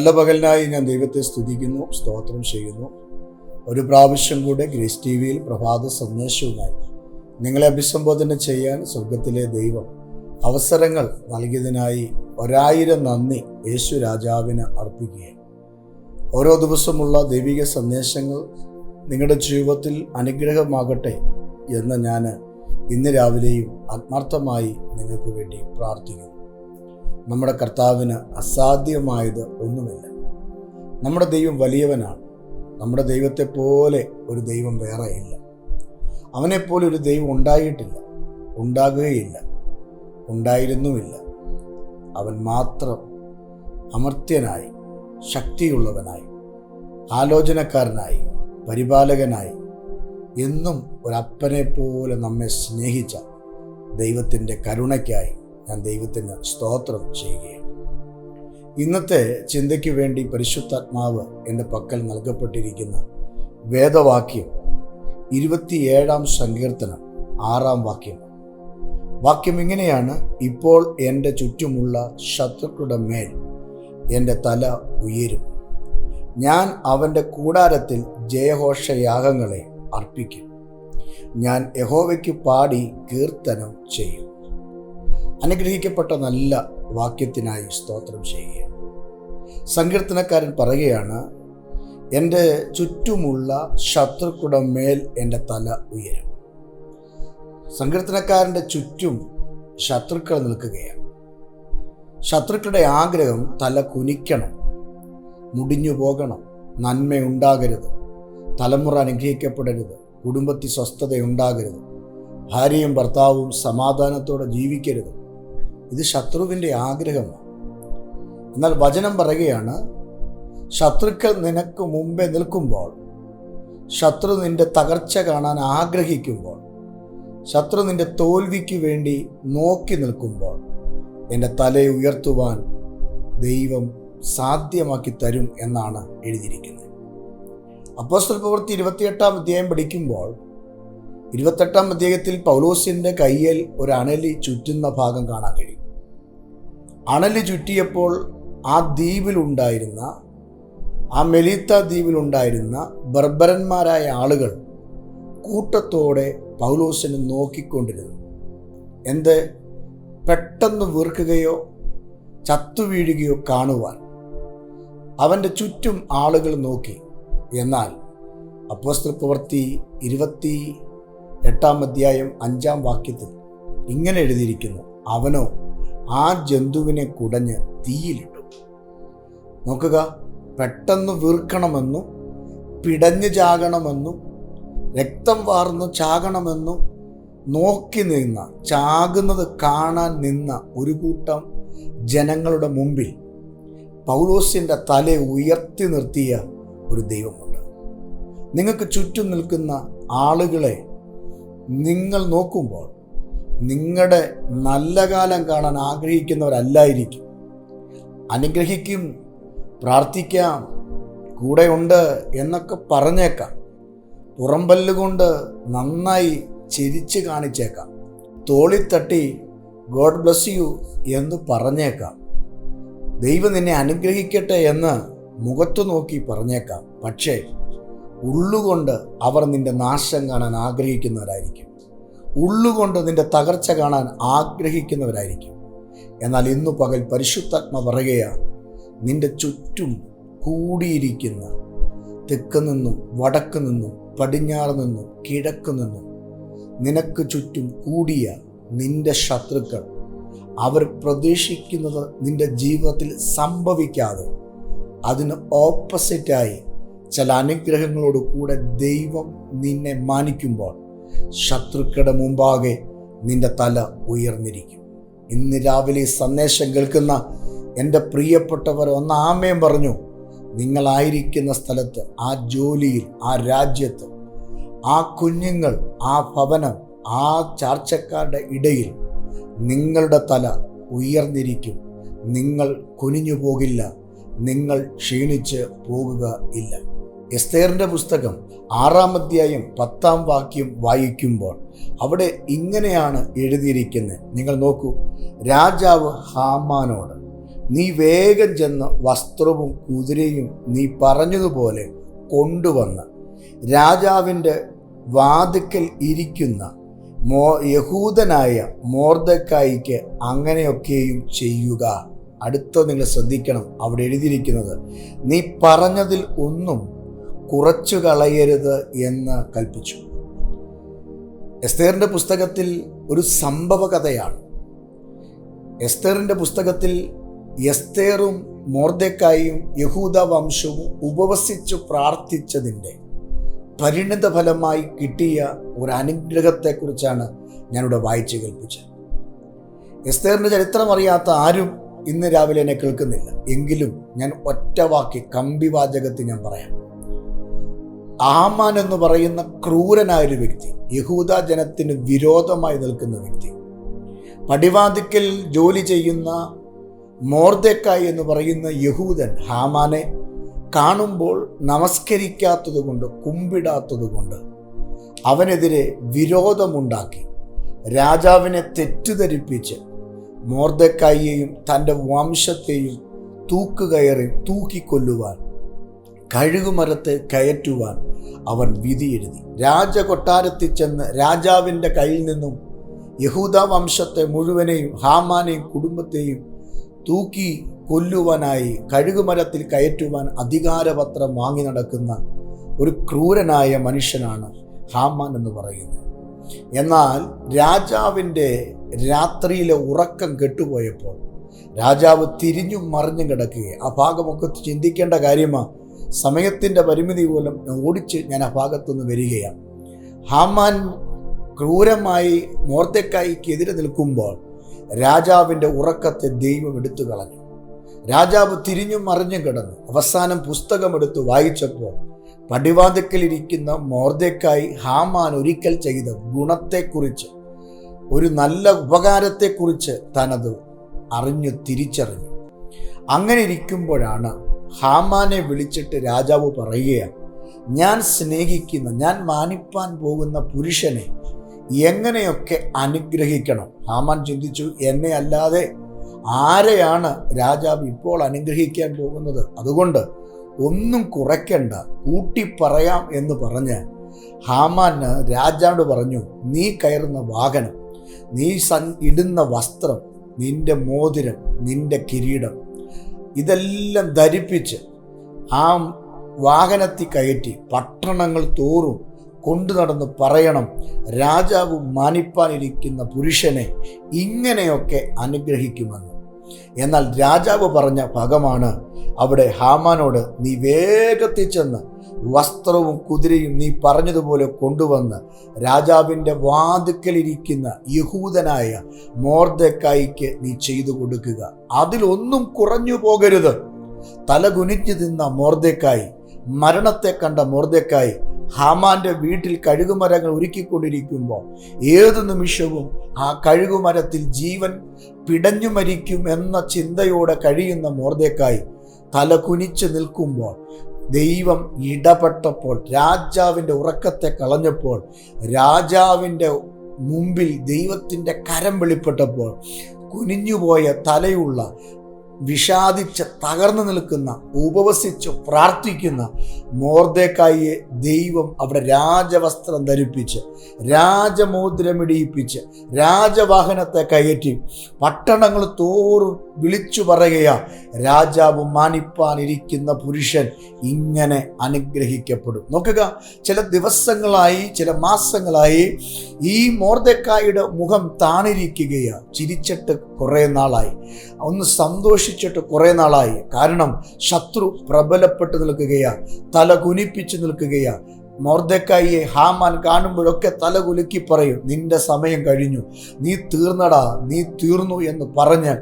നല്ല പകലിനായി ഞാൻ ദൈവത്തെ സ്തുതിക്കുന്നു സ്തോത്രം ചെയ്യുന്നു. ഒരു പ്രാവശ്യം കൂടെ ഗ്രേസ് ടി വിയിൽ പ്രഭാത സന്ദേശവുമായി നിങ്ങളെ അഭിസംബോധന ചെയ്യാൻ സ്വർഗത്തിലെ ദൈവം അവസരങ്ങൾ നൽകിയതിനായി ഒരായിരം നന്ദി യേശു രാജാവിന് അർപ്പിക്കുകയാണ്. ഓരോ ദിവസമുള്ള ദൈവിക സന്ദേശങ്ങൾ നിങ്ങളുടെ ജീവിതത്തിൽ അനുഗ്രഹമാകട്ടെ എന്ന് ഞാൻ ഇന്ന് രാവിലെയും ആത്മാർത്ഥമായി നിങ്ങൾക്ക് വേണ്ടി പ്രാർത്ഥിക്കുന്നു. നമ്മുടെ കർത്താവിന് അസാധ്യമായത് ഒന്നുമില്ല. നമ്മുടെ ദൈവം വലിയവനാണ്. നമ്മുടെ ദൈവത്തെ പോലെ ഒരു ദൈവം വേറെ ഇല്ല. അവനെപ്പോലെ ഒരു ദൈവം ഉണ്ടായിട്ടില്ല. ഉണ്ടാകുകയില്ല. ഉണ്ടായിരുന്നുമില്ല. അവൻ മാത്രം അമർത്യനായി ശക്തിയുള്ളവനായി ആലോചനക്കാരനായി പരിപാലകനായി എന്നും ഒരപ്പനെ പോലെ നമ്മെ സ്നേഹിച്ച ദൈവത്തിന്റെ കരുണയ്ക്കായി ഞാൻ ദൈവത്തിന് സ്തോത്രം ചെയ്യുകയാണ്. ഇന്നത്തെ ചിന്തയ്ക്ക് വേണ്ടി പരിശുദ്ധാത്മാവ് എന്റെ പക്കൽ നൽകപ്പെട്ടിരിക്കുന്ന വേദവാക്യം ഇരുപത്തിയേഴാം സങ്കീർത്തനം ആറാം വാക്യം. വാക്യം ഇങ്ങനെയാണ് ഇപ്പോൾ എന്റെ ചുറ്റുമുള്ള ശത്രുക്കളുടെ മേൽ എന്റെ തല ഉയരും. ഞാൻ അവന്റെ കൂടാരത്തിൽ ജയഘോഷയാഗങ്ങളെ അർപ്പിക്കും. ഞാൻ യഹോവയ്ക്ക് പാടി കീർത്തനം ചെയ്യും. അനുഗ്രഹിക്കപ്പെട്ട നല്ല വാക്യത്തിനായി സ്തോത്രം ചെയ്യുകയാണ്. സങ്കീർത്തനക്കാരൻ പറയുകയാണ് എന്റെ ചുറ്റുമുള്ള ശത്രുക്കളുടെ മേൽ എന്റെ തല ഉയരും. സങ്കീർത്തനക്കാരന്റെ ചുറ്റും ശത്രുക്കൾ നിൽക്കുകയാണ്. ശത്രുക്കളുടെ ആഗ്രഹം തല കുനിക്കണം മുടിഞ്ഞു പോകണം നന്മയുണ്ടാകരുത് തലമുറ അനുഗ്രഹിക്കപ്പെടരുത് കുടുംബത്തിൽ സ്വസ്ഥതയുണ്ടാകരുത് ഭാര്യയും ഭർത്താവും സമാധാനത്തോടെ ജീവിക്കരുത് ഇത് ശത്രുവിന്റെ ആഗ്രഹമാണ്. എന്നാൽ വചനം പറയുകയാണ് ശത്രുക്കൾ നിനക്ക് മുമ്പേ നിൽക്കുമ്പോൾ ശത്രു നിന്റെ തകർച്ച കാണാൻ ആഗ്രഹിക്കുമ്പോൾ ശത്രു നിന്റെ തോൽവിക്ക് വേണ്ടി നോക്കി നിൽക്കുമ്പോൾ എന്റെ തലയെ ഉയർത്തുവാൻ ദൈവം സാധ്യമാക്കി തരും എന്നാണ് എഴുതിയിരിക്കുന്നത്. അപ്പോസ്റ്റൽ പ്രവൃത്തി ഇരുപത്തിയെട്ടാം അധ്യായം പഠിക്കുമ്പോൾ ഇരുപത്തെട്ടാം അധ്യായത്തിൽ പൗലോസിന്റെ കയ്യിൽ ഒരു അണലി ചുറ്റുന്ന ഭാഗം കാണാൻ കഴിയും. അണലി ചുറ്റിയപ്പോൾ ആ ദ്വീപിലുണ്ടായിരുന്ന ആ മെലീത്ത ദ്വീപിലുണ്ടായിരുന്ന ബർബരന്മാരായ ആളുകൾ കൂട്ടത്തോടെ പൗലോസിനെ നോക്കിക്കൊണ്ടിരുന്നു. എന്ത്? പെട്ടെന്ന് വീർക്കുകയോ ചത്തുവീഴുകയോ കാണുവാൻ. അവന്റെ ചുറ്റും ആളുകൾ നോക്കി. എന്നാൽ അപ്പോസ്ത്ര പ്രവൃത്തി ഇരുപത്തി എട്ടാം അധ്യായം അഞ്ചാം വാക്യത്തിൽ ഇങ്ങനെ എഴുതിയിരിക്കുന്നു. അവനോ ആ ജന്തുവിനെ കുടഞ്ഞ് തീയിലിട്ടു. നോക്കുക പെട്ടെന്ന് വീർക്കണമെന്നും പിടഞ്ഞു ചാകണമെന്നും രക്തം വാർന്നു ചാകണമെന്നും നോക്കി നിന്ന ചാകുന്നത് കാണാൻ നിന്ന ഒരു കൂട്ടം ജനങ്ങളുടെ മുമ്പിൽ പൗലോസിന്റെ തല ഉയർത്തി നിർത്തിയ ഒരു ദൈവമുണ്ട്. നിങ്ങൾക്ക് ചുറ്റും നിൽക്കുന്ന ആളുകളെ നിങ്ങൾ നോക്കുമ്പോൾ നിങ്ങളുടെ നല്ല കാലം കാണാൻ ആഗ്രഹിക്കുന്നവരല്ലായിരിക്കും. അനുഗ്രഹിക്കും പ്രാർത്ഥിക്കാം കൂടെയുണ്ട് എന്നൊക്കെ പറഞ്ഞേക്കാം. പുറമ്പല്ലുകൊണ്ട് നന്നായി ചിരിച്ച് കാണിച്ചേക്കാം. തോളിത്തട്ടി ഗോഡ് ബ്ലസ് യു എന്ന് പറഞ്ഞേക്കാം. ദൈവം നിന്നെ അനുഗ്രഹിക്കട്ടെ എന്ന് മുഖത്തു നോക്കി പറഞ്ഞേക്കാം. പക്ഷേ ഉള്ളുകൊണ്ട് അവർ നിന്റെ നാശം കാണാൻ ആഗ്രഹിക്കുന്നവരായിരിക്കും. ഉള്ളുകൊണ്ട് നിന്റെ തകർച്ച കാണാൻ ആഗ്രഹിക്കുന്നവരായിരിക്കും. എന്നാൽ ഇന്നു പകൽ പരിശുദ്ധാത്മ പറയുകയാണ് നിന്റെ ചുറ്റും കൂടിയിരിക്കുന്ന തെക്ക് നിന്നും വടക്ക് നിന്നും പടിഞ്ഞാറ് നിന്നും കിഴക്ക് നിന്നും നിനക്ക് ചുറ്റും കൂടിയ നിന്റെ ശത്രുക്കൾ അവർ പ്രതീക്ഷിക്കുന്നത് നിന്റെ ജീവിതത്തിൽ സംഭവിക്കാതെ അതിന് ഓപ്പോസിറ്റായി ചില അനുഗ്രഹങ്ങളോട് കൂടെ ദൈവം നിന്നെ മാനിക്കുമ്പോൾ ശത്രുക്കളുടെ മുമ്പാകെ നിന്റെ തല ഉയർന്നിരിക്കും. ഇന്ന് രാവിലെ സന്ദേശം കേൾക്കുന്ന എന്റെ പ്രിയപ്പെട്ടവർ ഒന്ന് ആമയം പറഞ്ഞു. നിങ്ങളായിരിക്കുന്ന സ്ഥലത്ത് ആ ജോലിയിൽ ആ രാജ്യത്ത് ആ കുഞ്ഞുങ്ങൾ ആ ഭവനം ആ ചാർച്ചക്കാരുടെ ഇടയിൽ നിങ്ങളുടെ തല ഉയർന്നിരിക്കും. നിങ്ങൾ കുനിഞ്ഞു പോകില്ല നിങ്ങൾ ക്ഷീണിച്ച് പോകുക ഇല്ല. എസ്തേറിന്റെ പുസ്തകം ആറാം അധ്യായം പത്താം വാക്യം വായിക്കുമ്പോൾ അവിടെ ഇങ്ങനെയാണ് എഴുതിയിരിക്കുന്നത്. നിങ്ങൾ നോക്കൂ. രാജാവ് ഹാമാനോട് നീ വേഗം ചെന്ന് വസ്ത്രവും കുതിരയും നീ പറഞ്ഞതുപോലെ കൊണ്ടുവന്ന് രാജാവിന്റെ വാതുക്കൽ ഇരിക്കുന്ന മോ യഹൂദനായ മോർദക്കായിക്ക് അങ്ങനെയൊക്കെയും ചെയ്യുക. അടുത്ത നിങ്ങൾ ശ്രദ്ധിക്കണം അവിടെ എഴുതിയിരിക്കുന്നത്. നീ പറഞ്ഞതിൽ ഒന്നും കുറച്ചു കളയരുത് എന്ന് കൽപ്പിച്ചു. എസ്തേറിന്റെ പുസ്തകത്തിൽ ഒരു സംഭവ കഥയാണ് എസ്തേറിന്റെ പുസ്തകത്തിൽ എസ്തേറും മോർദക്കായും യഹൂദ വംശവും ഉപവസിച്ചു പ്രാർത്ഥിച്ചതിന്റെ പരിണിത ഫലമായി കിട്ടിയ ഒരു അനുഗ്രഹത്തെക്കുറിച്ചാണ് ഞാനിവിടെ വായിച്ചു കേൾപ്പിച്ചത്. എസ്തേറിന്റെ ചരിത്രം അറിയാത്ത ആരും ഇന്ന് രാവിലെ എന്നെ കേൾക്കുന്നില്ല. എങ്കിലും ഞാൻ ഒറ്റവാക്കി കമ്പിവാചകത്തിൽ ഞാൻ പറയാം. ആമാൻ എന്ന് പറയുന്ന ക്രൂരനായ ഒരു വ്യക്തി യഹൂദ ജനത്തിന് വിരോധമായി നിൽക്കുന്ന വ്യക്തി പടിവാതിക്കൽ ജോലി ചെയ്യുന്ന മോർദക്കായി എന്ന് പറയുന്ന യഹൂദൻ ഹാമാനെ കാണുമ്പോൾ നമസ്കരിക്കാത്തതുകൊണ്ട് കുമ്പിടാത്തതുകൊണ്ട് അവനെതിരെ വിരോധമുണ്ടാക്കി. രാജാവിനെ തെറ്റിദ്ധരിപ്പിച്ച് മോർദക്കായിയെയും തന്റെ വംശത്തെയും തൂക്കുകയറി തൂക്കിക്കൊല്ലുവാൻ കഴുകുമരത്തെ കയറ്റുവാൻ അവൻ വിധി എഴുതി. രാജകൊട്ടാരത്തിൽ ചെന്ന് രാജാവിന്റെ കയ്യിൽ നിന്നും യഹൂദ വംശത്തെ മുഴുവനെയും ഹാമാനെയും കുടുംബത്തെയും തൂക്കി കൊല്ലുവാനായി കഴുകുമരത്തിൽ കയറ്റുവാൻ അധികാരപത്രം വാങ്ങി നടക്കുന്ന ഒരു ക്രൂരനായ മനുഷ്യനാണ് ഹാമാൻ എന്ന് പറയുന്നത്. എന്നാൽ രാജാവിന്റെ രാത്രിയിലെ ഉറക്കം കെട്ടുപോയപ്പോൾ രാജാവ് തിരിഞ്ഞും മറിഞ്ഞും കിടക്കുകയാണ്. ആ ഭാഗമൊക്കെ ചിന്തിക്കേണ്ട കാര്യമാണ്. സമയത്തിന്റെ പരിമിതി പോലും ഓടിച്ച് ഞാൻ ആ ഭാഗത്തുനിന്ന് വരികയാണ്. ഹാമാൻ ക്രൂരമായി മോർദക്കായിക്കെതിരെ നിൽക്കുമ്പോൾ രാജാവിന്റെ ഉറക്കത്തെ ദൈവം എടുത്തു കളഞ്ഞു. രാജാവ് തിരിഞ്ഞും മറിഞ്ഞും കിടന്നു. അവസാനം പുസ്തകമെടുത്ത് വായിച്ചപ്പോൾ പടിവാതിക്കലിരിക്കുന്ന മോർദക്കായി ഹാമാൻ ഒരിക്കൽ ചെയ്ത ഗുണത്തെക്കുറിച്ച് ഒരു നല്ല ഉപകാരത്തെക്കുറിച്ച് തനത് അറിഞ്ഞു തിരിച്ചറിഞ്ഞു. അങ്ങനെ ഇരിക്കുമ്പോഴാണ് ഹാമാനെ വിളിച്ചിട്ട് രാജാവ് പറയുകയാണ് ഞാൻ സ്നേഹിക്കുന്ന ഞാൻ മാനിപ്പാൻ പോകുന്ന പുരുഷനെ എങ്ങനെയൊക്കെ അനുഗ്രഹിക്കണം? ഹാമാൻ ചിന്തിച്ചു എന്നെ അല്ലാതെ ആരെയാണ് രാജാവ് ഇപ്പോൾ അനുഗ്രഹിക്കാൻ പോകുന്നത്? അതുകൊണ്ട് ഒന്നും കുറയ്ക്കണ്ട കൂട്ടി പറയാം എന്ന് പറഞ്ഞ് ഹാമാന് രാജാവിനോട് പറഞ്ഞു നീ കയറുന്ന വാഹനം നീ സൻ ഇടുന്ന വസ്ത്രം നിന്റെ മോതിരം നിന്റെ കിരീടം ഇതെല്ലാം ധരിപ്പിച്ച് ആ വാഹനത്തിൽ കയറ്റി പട്ടണങ്ങൾ തോറും കൊണ്ടു നടന്ന് പറയണം രാജാവ് മാനിപ്പാനിരിക്കുന്ന പുരുഷനെ ഇങ്ങനെയൊക്കെ അനുഗ്രഹിക്കുമെന്ന്. എന്നാൽ രാജാവ് പറഞ്ഞ ഭാഗമാണ് അവിടെ ഹാമാനോട് നീ വേഗത്തിൽ ചെന്ന് വസ്ത്രവും കുതിരയും നീ പറഞ്ഞതുപോലെ കൊണ്ടുവന്ന് രാജാവിന്റെ വാതുക്കലിരിക്കുന്ന യഹൂദനായ മോർദക്കായിക്ക് നീ ചെയ്തു കൊടുക്കുക. അതിലൊന്നും കുറഞ്ഞു പോകരുത്. തല കുനിഞ്ഞു നിന്ന മോർദക്കായി മരണത്തെ കണ്ട മോർദക്കായി ഹാമാന്റെ വീട്ടിൽ കഴുകുമരങ്ങൾ ഒരുക്കിക്കൊണ്ടിരിക്കുമ്പോൾ ഏത് നിമിഷവും ആ കഴുകുമരത്തിൽ ജീവൻ പിടഞ്ഞു മരിക്കും എന്ന ചിന്തയോടെ കഴിയുന്ന മോർദക്കായി തല കുനിച്ച് നിൽക്കുമ്പോൾ ദൈവം ഇടപെട്ടപ്പോൾ രാജാവിന്റെ ഉറക്കത്തെ കളഞ്ഞപ്പോൾ രാജാവിന്റെ മുമ്പിൽ ദൈവത്തിന്റെ കരം വെളിപ്പെട്ടപ്പോൾ കുനിഞ്ഞുപോയ തലയുള്ള വിഷാദിച്ച് തകർന്നു നിൽക്കുന്ന ഉപവസിച്ച് പ്രാർത്ഥിക്കുന്ന മോർദേക്കായിയെ ദൈവം അവിടെ രാജവസ്ത്രം ധരിപ്പിച്ച് രാജമോദ്രമിടിയിപ്പിച്ച് രാജവാഹനത്തെ കയറ്റി പട്ടണങ്ങൾ തോറും വിളിച്ചു പറയുകയാ രാജാവ് മാനിപ്പാനിരിക്കുന്ന പുരുഷൻ ഇങ്ങനെ അനുഗ്രഹിക്കപ്പെടും. നോക്കുക ചില ദിവസങ്ങളായി ചില മാസങ്ങളായി ഈ മോർദക്കായുടെ മുഖം താണിരിക്കുകയാണ് ചിരിച്ചിട്ട് കുറേ നാളായി. ഒന്ന് സന്തോഷിച്ചിട്ട് കുറേ നാളായി. കാരണം ശത്രു പ്രബലപ്പെട്ട് നിൽക്കുകയാ തല കുനിപ്പിച്ച് നിൽക്കുകയാണ് മോർദക്കായിയെ ഹാമാൻ കാണുമ്പോഴൊക്കെ തല കുലുക്കി പറയും നിന്റെ സമയം കഴിഞ്ഞു. നീ തീർന്നടാ നീ തീർന്നു എന്ന് പറഞ്ഞ്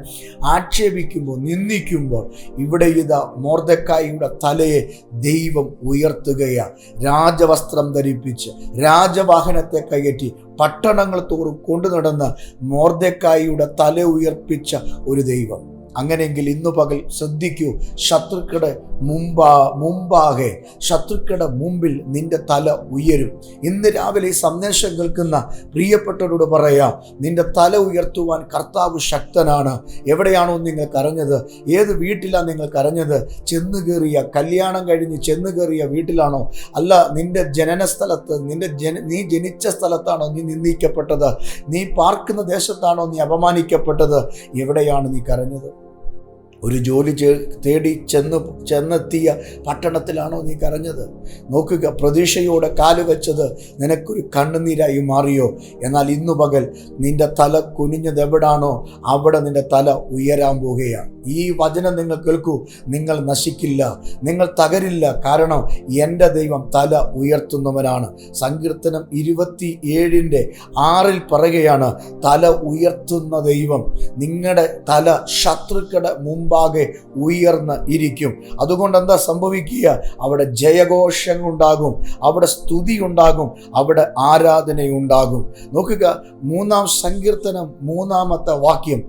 ആക്ഷേപിക്കുമ്പോൾ നിന്ദിക്കുമ്പോൾ ഇവിടെ ഇതാ മോർദക്കായിയുടെ തലയെ ദൈവം ഉയർത്തുകയാണ് രാജവസ്ത്രം ധരിപ്പിച്ച് രാജവാഹനത്തെ കയറ്റി പട്ടണങ്ങൾ തോറും കൊണ്ടു നടന്ന് മോർദക്കായിയുടെ തല ഉയർപ്പിച്ച ഒരു ദൈവം. അങ്ങനെയെങ്കിൽ ഇന്നു പകൽ ശ്രദ്ധിക്കൂ ശത്രുക്കളുടെ മുമ്പാ മുമ്പാകെ ശത്രുക്കളുടെ മുമ്പിൽ നിന്റെ തല ഉയരും. ഇന്ന് രാവിലെ സന്ദേശം കേൾക്കുന്ന പ്രിയപ്പെട്ടവരോട് പറയാം നിന്റെ തല ഉയർത്തുവാൻ കർത്താവ് ശക്തനാണ്. എവിടെയാണോ നിങ്ങൾ കരഞ്ഞത്? ഏത് വീട്ടിലാണ് നിങ്ങൾ കരഞ്ഞത്? ചെന്ന് കയറിയ കല്യാണം കഴിഞ്ഞ് ചെന്ന് കയറിയ വീട്ടിലാണോ? അല്ല നിന്റെ ജനന സ്ഥലത്ത് നിന്റെ ജന നീ ജനിച്ച സ്ഥലത്താണോ നീ നിന്ദിക്കപ്പെട്ടത്? നീ പാർക്കുന്ന ദേശത്താണോ നീ അപമാനിക്കപ്പെട്ടത്? എവിടെയാണ് നീ കരഞ്ഞത്? ഒരു ജോലി തേടി ചെന്ന് ചെന്നെത്തിയ പട്ടണത്തിലാണോ നീ കരഞ്ഞത്? നോക്കുക പ്രതീക്ഷയോടെ കാൽ വെച്ചത് നിനക്കൊരു കണ്ണുനീരായി മാറിയോ? എന്നാൽ ഇന്നു പകൽ നിന്റെ തല കുനിഞ്ഞത് എവിടാണോ അവിടെ നിന്റെ തല ഉയരാൻ പോകുകയാണ് ഈ വചനം നിങ്ങൾ കേൾക്കൂ. നിങ്ങൾ നശിക്കില്ല. നിങ്ങൾ തകരില്ല. കാരണം എന്റെ ദൈവം തല ഉയർത്തുന്നവനാണ്. സങ്കീർത്തനം ഇരുപത്തി ഏഴിന്റെ ആറിൽ പറയുകയാണ് തല ഉയർത്തുന്ന ദൈവം നിങ്ങളുടെ തല ശത്രുക്കളുടെ മുമ്പാകെ ഉയർന്ന് ഇരിക്കും. അതുകൊണ്ട് എന്താ സംഭവിക്കുക? അവിടെ ജയഘോഷങ്ങൾ ഉണ്ടാകും അവിടെ സ്തുതി ഉണ്ടാകും അവിടെ ആരാധനയുണ്ടാകും. നോക്കുക മൂന്നാം സങ്കീർത്തനം മൂന്നാമത്തെ വാക്യം.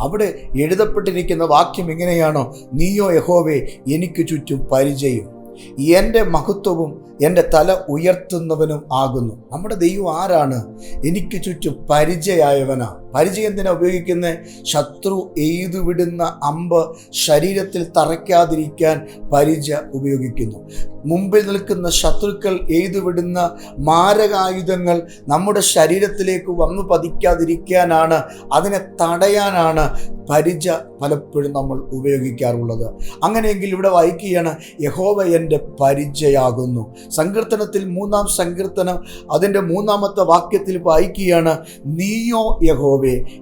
അവിടെ എഴുതപ്പെട്ടിരിക്കുന്ന വാക്യം എങ്ങനെയാണോ? നീയോ യഹോവേ എനിക്ക് ചുറ്റും പരിചയം. എന്റെ മഹത്വവും എന്റെ തല ഉയർത്തുന്നവനും ആകുന്നു. നമ്മുടെ ദൈവം ആരാണ്? എനിക്ക് ചുറ്റും പരിചയമായവനാ പരിചയം ഉപയോഗിക്കുന്ന ശത്രു എയ്തുവിടുന്ന അമ്പ് ശരീരത്തിൽ തറയ്ക്കാതിരിക്കാൻ പരിച ഉപയോഗിക്കുന്നു. മുമ്പിൽ നിൽക്കുന്ന ശത്രുക്കൾ എയ്തുവിടുന്ന മാരകായുധങ്ങൾ നമ്മുടെ ശരീരത്തിലേക്ക് വന്നു പതിക്കാതിരിക്കാനാണ് അതിനെ തടയാനാണ് പരിച പലപ്പോഴും നമ്മൾ ഉപയോഗിക്കാറുള്ളത്. അങ്ങനെയെങ്കിൽ ഇവിടെ വായിക്കുകയാണ് യഹോവ എന്റെ പരിചയാകുന്നു. സങ്കീർത്തനത്തിൽ മൂന്നാം സങ്കീർത്തനം അതിന്റെ മൂന്നാമത്തെ വാക്യത്തിൽ വായിക്കുകയാണ് നീയോ യഹോവേ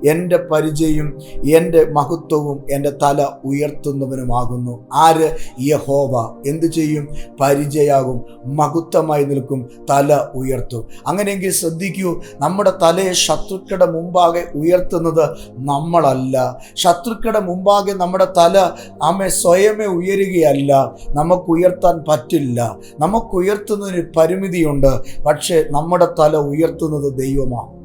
എന്റെ പരിചയം എന്റെ മഹത്വവും എന്റെ തല ഉയർത്തുന്നവനുമാകുന്നു. ആര്? യഹോവ. എന്തു ചെയ്യും? പരിചയാകും മഹത്വമായി നിൽക്കും തല ഉയർത്തും. അങ്ങനെയെങ്കിൽ ശ്രദ്ധിക്കൂ നമ്മുടെ തലയെ ശത്രുക്കളുടെ മുമ്പാകെ ഉയർത്തുന്നത് നമ്മളല്ല. ശത്രുക്കളുടെ മുമ്പാകെ നമ്മുടെ തല ആമെ സ്വയമേ ഉയരുകയല്ല. നമുക്ക് ഉയർത്താൻ പറ്റില്ല. നമുക്ക് ഉയർത്തുന്നതിന് പരിമിതിയുണ്ട്. പക്ഷേ നമ്മുടെ തല ഉയർത്തുന്നത് ദൈവമാണ്.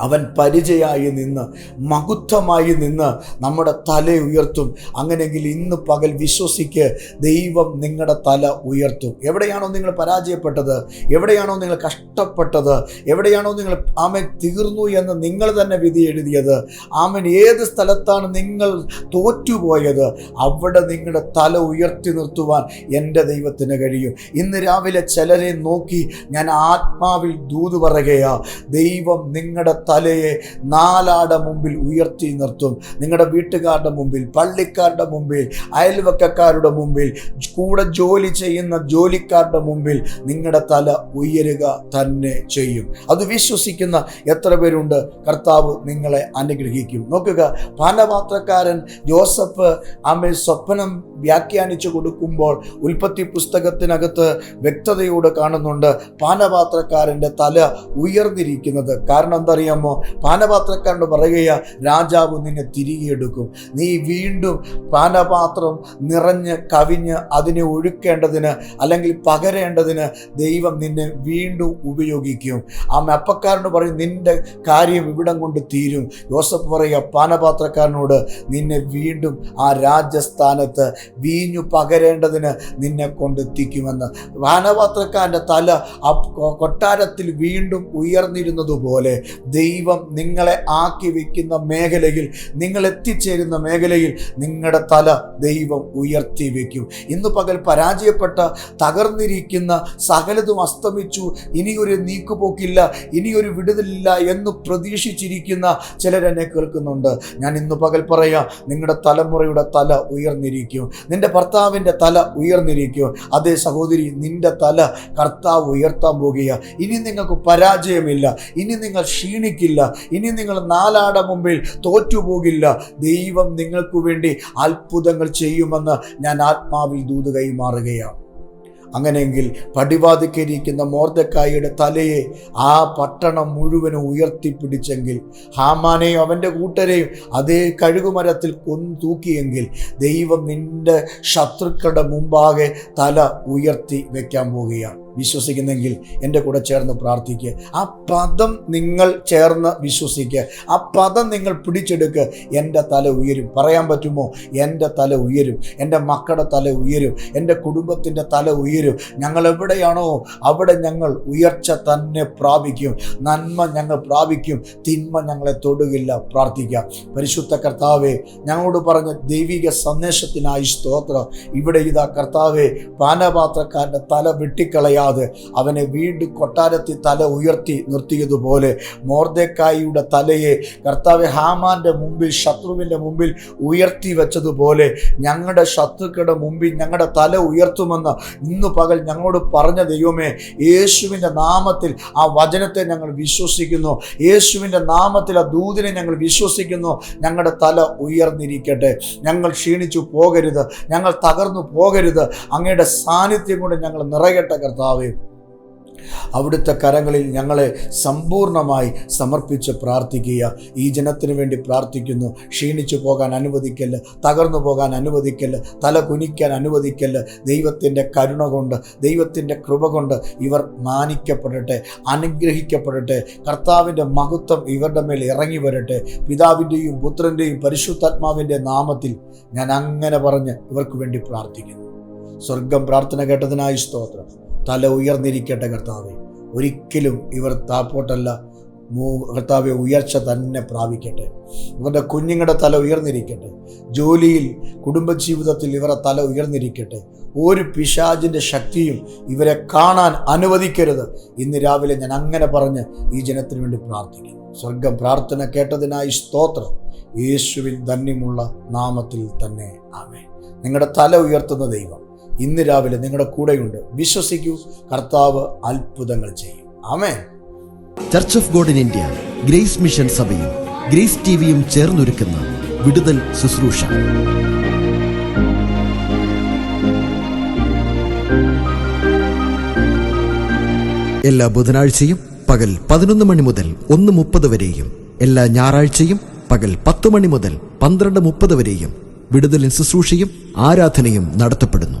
അവൻ പരിചയമായി നിന്ന് മഹുത്വമായി നിന്ന് നമ്മുടെ തല ഉയർത്തും. അങ്ങനെയെങ്കിൽ ഇന്ന് പകൽ വിശ്വസിക്ക് ദൈവം നിങ്ങളുടെ തല ഉയർത്തും. എവിടെയാണോ നിങ്ങൾ പരാജയപ്പെട്ടത്? എവിടെയാണോ നിങ്ങൾ കഷ്ടപ്പെട്ടത്? എവിടെയാണോ നിങ്ങൾ ആമൻ തീർന്നു എന്ന് നിങ്ങൾ തന്നെ വിധി എഴുതിയത്? ആമൻ ഏത് സ്ഥലത്താണ് നിങ്ങൾ തോറ്റുപോയത്? അവിടെ നിങ്ങളുടെ തല ഉയർത്തി നിർത്തുവാൻ എന്റെ ദൈവത്തിന് കഴിയും. ഇന്ന് രാവിലെ ചിലരെ നോക്കി ഞാൻ ആത്മാവിൽ ദൂത് പറയുകയാ ദൈവം നിങ്ങളുടെ തലയെ നാലാട മുമ്പിൽ ഉയർത്തി നിർത്തും. നിങ്ങളുടെ വീട്ടുകാരുടെ മുമ്പിൽ പള്ളിക്കാരുടെ മുമ്പിൽ അയൽവക്കക്കാരുടെ മുമ്പിൽ കൂടെ ജോലി ചെയ്യുന്ന ജോലിക്കാരുടെ മുമ്പിൽ നിങ്ങളുടെ തല ഉയരുക തന്നെ ചെയ്യും. അത് വിശ്വസിക്കുന്ന എത്ര പേരുണ്ട്? കർത്താവ് നിങ്ങളെ അനുഗ്രഹിക്കും. നോക്കുക പാനപാത്രക്കാരൻ ജോസഫ് അമ്മ സ്വപ്നം വ്യാഖ്യാനിച്ചു കൊടുക്കുമ്പോൾ ഉൽപ്പത്തി പുസ്തകത്തിനകത്ത് വ്യക്തതയോട് കാണുന്നുണ്ട് പാനപാത്രക്കാരന്റെ തല ഉയർന്നിരിക്കുന്നത്. കാരണം എന്തറിയാമോ പാനപാത്രക്കാരനോട് പറയുക രാജാവ് നിന്നെ തിരികെ എടുക്കും. നീ വീണ്ടും പാനപാത്രം നിറഞ്ഞ് കവിഞ്ഞ് അതിനെ ഒഴുക്കേണ്ടതിന് അല്ലെങ്കിൽ പകരേണ്ടതിന് ദൈവം നിന്നെ വീണ്ടും ഉപയോഗിക്കും. ആ മെപ്പക്കാരനോട് പറയും നിന്റെ കാര്യം ഇവിടം കൊണ്ട് തീരും. ജോസഫ് പറയുക പാനപാത്രക്കാരനോട് നിന്നെ വീണ്ടും ആ രാജസ്ഥാനത്ത് വീഞ്ഞു പകരേണ്ടതിന് നിന്നെ കൊണ്ടെത്തിക്കുമെന്ന് പാനപാത്രക്കാരന്റെ തല കൊട്ടാരത്തിൽ വീണ്ടും ഉയർന്നിരുന്നതുപോലെ ദൈവം നിങ്ങളെ ആക്കി വെക്കുന്ന മേഖലയിൽ നിങ്ങൾ എത്തിച്ചേരുന്ന മേഖലയിൽ നിങ്ങളുടെ തല ദൈവം ഉയർത്തി വെക്കും. ഇന്ന് പകൽ പരാജയപ്പെട്ട തകർന്നിരിക്കുന്ന സകലതും അസ്തമിച്ചു ഇനിയൊരു നീക്കുപോക്കില്ല ഇനിയൊരു വിടുതലില്ല എന്ന് പ്രതീക്ഷിച്ചിരിക്കുന്ന ചിലരെന്നെ കേൾക്കുന്നുണ്ട്. ഞാൻ ഇന്ന് പകൽ പറയാം നിങ്ങളുടെ തലമുറയുടെ തല ഉയർന്നിരിക്കും. നിന്റെ ഭർത്താവിന്റെ തല ഉയർന്നിരിക്കും. അതേ സഹോദരി നിന്റെ തല കർത്താവ് ഉയർത്താൻ പോകുക ഇനി നിങ്ങൾക്ക് പരാജയമില്ല. ഇനി നിങ്ങൾ ക്ഷീണിക്കില്ല ഇനി നിങ്ങൾ നാലാട മുമ്പിൽ തോറ്റുപോകില്ല. ദൈവം നിങ്ങൾക്കു വേണ്ടി അത്ഭുതങ്ങൾ ചെയ്യുമെന്ന് ഞാൻ ആത്മാവിൽ ദൂത് കൈമാറുകയാണ്. അങ്ങനെയെങ്കിൽ പടിവാതിക്കരിക്കുന്ന മോർദക്കായിയുടെ തലയെ ആ പട്ടണം മുഴുവനും ഉയർത്തിപ്പിടിച്ചെങ്കിൽ ഹാമാനെയും അവന്റെ കൂട്ടരെയും അതേ കഴുകുമരത്തിൽ കൊന്നു തൂക്കിയെങ്കിൽ ദൈവം നിന്റെ ശത്രുക്കളുടെ മുമ്പാകെ തല ഉയർത്തി വെക്കാൻ പോവുകയാണ്. വിശ്വസിക്കുന്നെങ്കിൽ എന്റെ കൂടെ ചേർന്ന് പ്രാർത്ഥിക്കുക ആ പദം നിങ്ങൾ ചേർന്ന് വിശ്വസിക്കുക ആ പദം നിങ്ങൾ പിടിച്ചെടുക്കുക എന്റെ തല ഉയരും. പറയാൻ പറ്റുമോ? എന്റെ തല ഉയരും. എന്റെ മക്കളുടെ തല ഉയരും. എന്റെ കുടുംബത്തിന്റെ തല ഉയരും. ഞങ്ങൾ എവിടെയാണോ അവിടെ ഞങ്ങൾ ഉയർച്ച തന്നെ പ്രാപിക്കും. നന്മ ഞങ്ങൾ പ്രാപിക്കും. തിന്മ ഞങ്ങളെ തൊടുകില്ല. പ്രാർത്ഥിക്കാം. പരിശുദ്ധ കർത്താവെ ഞങ്ങളോട് പറഞ്ഞ ദൈവിക സന്ദേശത്തിനായി സ്തോത്രം. ഇവിടെ ഇതാ കർത്താവെ പാനപാത്രക്കാരന്റെ തല വെട്ടിക്കളയാതെ അവനെ വീണ്ടും കൊട്ടാരത്തിൽ തല ഉയർത്തി നിർത്തിയതുപോലെ മോർദേക്കായിയുടെ തലയെ കർത്താവ് ഹാമാന്റെ മുമ്പിൽ ശത്രുവിന്റെ മുമ്പിൽ ഉയർത്തി വെച്ചതുപോലെ ഞങ്ങളുടെ ശത്രുക്കളുടെ മുമ്പിൽ ഞങ്ങളുടെ തല ഉയർത്തുമെന്ന് ഇന്ന് പകൽ ഞങ്ങളോട് പറഞ്ഞ ദൈവമേ യേശുവിന്റെ നാമത്തിൽ ആ വചനത്തെ ഞങ്ങൾ വിശ്വസിക്കുന്നു. യേശുവിന്റെ നാമത്തിൽ ആ ദൂതിനെ ഞങ്ങൾ വിശ്വസിക്കുന്നു. ഞങ്ങളുടെ തല ഉയർന്നിരിക്കട്ടെ. ഞങ്ങൾ ക്ഷീണിച്ചു പോകരുത്. ഞങ്ങൾ തകർന്നു പോകരുത്. അങ്ങയുടെ സാന്നിധ്യം കൊണ്ട് ഞങ്ങൾ നിറയട്ടെ കർത്താവേ. അവിടുത്തെ കരങ്ങളിൽ ഞങ്ങളെ സമ്പൂർണമായി സമർപ്പിച്ച് പ്രാർത്ഥിക്കുക. ഈ ജനത്തിന് വേണ്ടി പ്രാർത്ഥിക്കുന്നു. ക്ഷീണിച്ചു പോകാൻ അനുവദിക്കല്ല തകർന്നു പോകാൻ അനുവദിക്കല്ല തല കുനിക്കാൻ അനുവദിക്കല്ല ദൈവത്തിന്റെ കരുണ കൊണ്ട് ദൈവത്തിന്റെ കൃപ കൊണ്ട് ഇവർ മാനിക്കപ്പെടട്ടെ അനുഗ്രഹിക്കപ്പെടട്ടെ. കർത്താവിന്റെ മഹത്വം ഇവരുടെ മേൽ ഇറങ്ങി വരട്ടെ. പിതാവിന്റെയും പുത്രന്റെയും പരിശുദ്ധാത്മാവിന്റെ നാമത്തിൽ ഞാൻ അങ്ങനെ പറഞ്ഞ് ഇവർക്ക് വേണ്ടി പ്രാർത്ഥിക്കുന്നു. സ്വർഗം പ്രാർത്ഥന കേട്ടതിനായി സ്തോത്രം. തല ഉയർന്നിരിക്കട്ടെ കർത്താവെ. ഒരിക്കലും ഇവർ താപ്പോട്ടല്ല കർത്താവെ ഉയർച്ച തന്നെ പ്രാപിക്കട്ടെ. ഇവരുടെ കുഞ്ഞുങ്ങളുടെ തല ഉയർന്നിരിക്കട്ടെ. ജോലിയിൽ കുടുംബജീവിതത്തിൽ ഇവരുടെ തല ഉയർന്നിരിക്കട്ടെ. ഒരു പിശാജിന്റെ ശക്തിയും ഇവരെ കാണാൻ അനുവദിക്കരുത്. ഇന്ന് രാവിലെ ഞാൻ അങ്ങനെ പറഞ്ഞ് ഈ ജനത്തിന് വേണ്ടി പ്രാർത്ഥിക്കുന്നു. സ്വർഗം പ്രാർത്ഥന കേട്ടതിനായി സ്തോത്രം. യേശുവിൻ ധന്യമുള്ള നാമത്തിൽ തന്നെ ആമേ നിങ്ങളുടെ തല ഉയർത്തുന്ന ദൈവം. ഇന്ന് രാവിലെ നിങ്ങളുടെ കൂടെയുണ്ട്. വിശ്വസിക്കൂ കർത്താവ് അത്ഭുതങ്ങൾ ചെയ്യും. ആമേ church of God in India grace mission സഭയും ഗ്രേസ് ടിവിയും ചേർന്നൊരുക്കുന്ന വിടുതൽ ശുശ്രൂഷ. എല്ലാ ബുധനാഴ്ചയും പകൽ പതിനൊന്ന് മണി മുതൽ ഒന്ന് മുപ്പത് വരെയും എല്ലാ ഞായറാഴ്ചയും പകൽ പത്ത് മണി മുതൽ പന്ത്രണ്ട് മുപ്പത് വരെയും വിടുതൽ ശുശ്രൂഷയും ആരാധനയും നടത്തപ്പെടുന്നു.